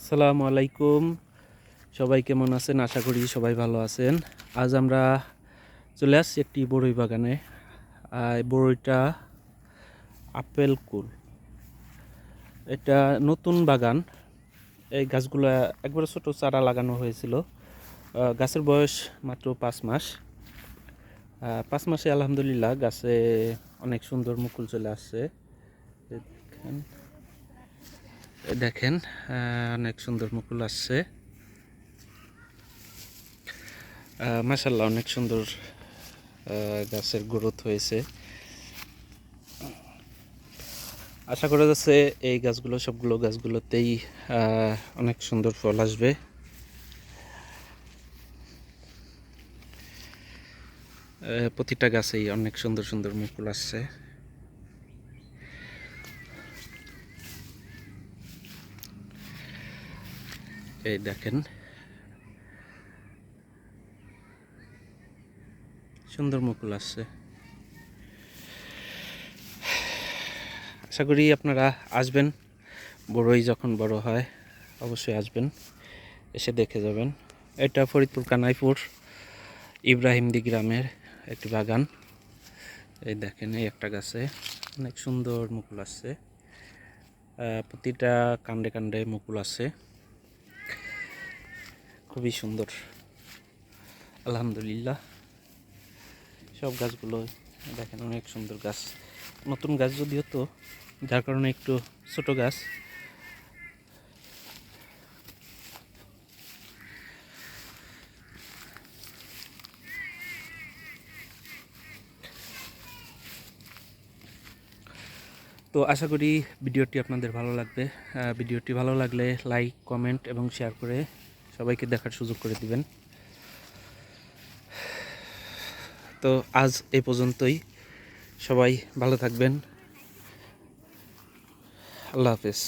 আসসালামু আলাইকুম। সবাই কেমন আছেন? আশা করি সবাই ভালো আছেন। আজ আমরা চলে আসছি একটি বড়ই বাগানে। বড়ইটা আপেল কুল। এটা নতুন বাগান। এই গাছগুলো একবার ছোট চারা লাগানো হয়েছিল। গাছের বয়স মাত্র পাঁচ মাস। পাঁচ মাসে আলহামদুলিল্লাহ গাছে অনেক সুন্দর মুকুল চলে আসছে। দেখেন অনেক সুন্দর মুকুল আসছে। মাসাল্লাহ অনেক সুন্দর গাছের গ্রোথ হয়েছে। আশা করা যাচ্ছে এই গাছগুলো, সবগুলো গাছগুলোতেই অনেক সুন্দর ফল আসবে। প্রতিটা গাছেই অনেক সুন্দর সুন্দর মুকুল আসছে। এই দেখেন। সুন্দর মুকুল আসছে। আশা করি আপনারা আসবেন। বড়ই যখন বড় হয়, অবশ্যই আসবেন। এসে দেখে যাবেন। এটা ফরিদপুর কানাইপুর, ইব্রাহিমদি গ্রামের একটি বাগান। এই দেখেন, এই একটা গাছে অনেক সুন্দর মুকুল আসছে। প্রতিটা কাণ্ডে কাণ্ডে মুকুল আছে খুবই সুন্দর। আলহামদুলিল্লাহ। সব গাছগুলো দেখেন অনেক সুন্দর গাছ। নতুন গাছ যদিও তো, যার কারণে একটু ছোট গাছ। তো আশা করি ভিডিওটি আপনাদের ভালো লাগবে। ভিডিওটি ভালো লাগলে লাইক, কমেন্ট এবং শেয়ার করে সবাইকে দেখার সুযোগ করে দিবেন। তো আজ এ পর্যন্তই। সবাই ভালো থাকবেন। আল্লাহ হাফেজ।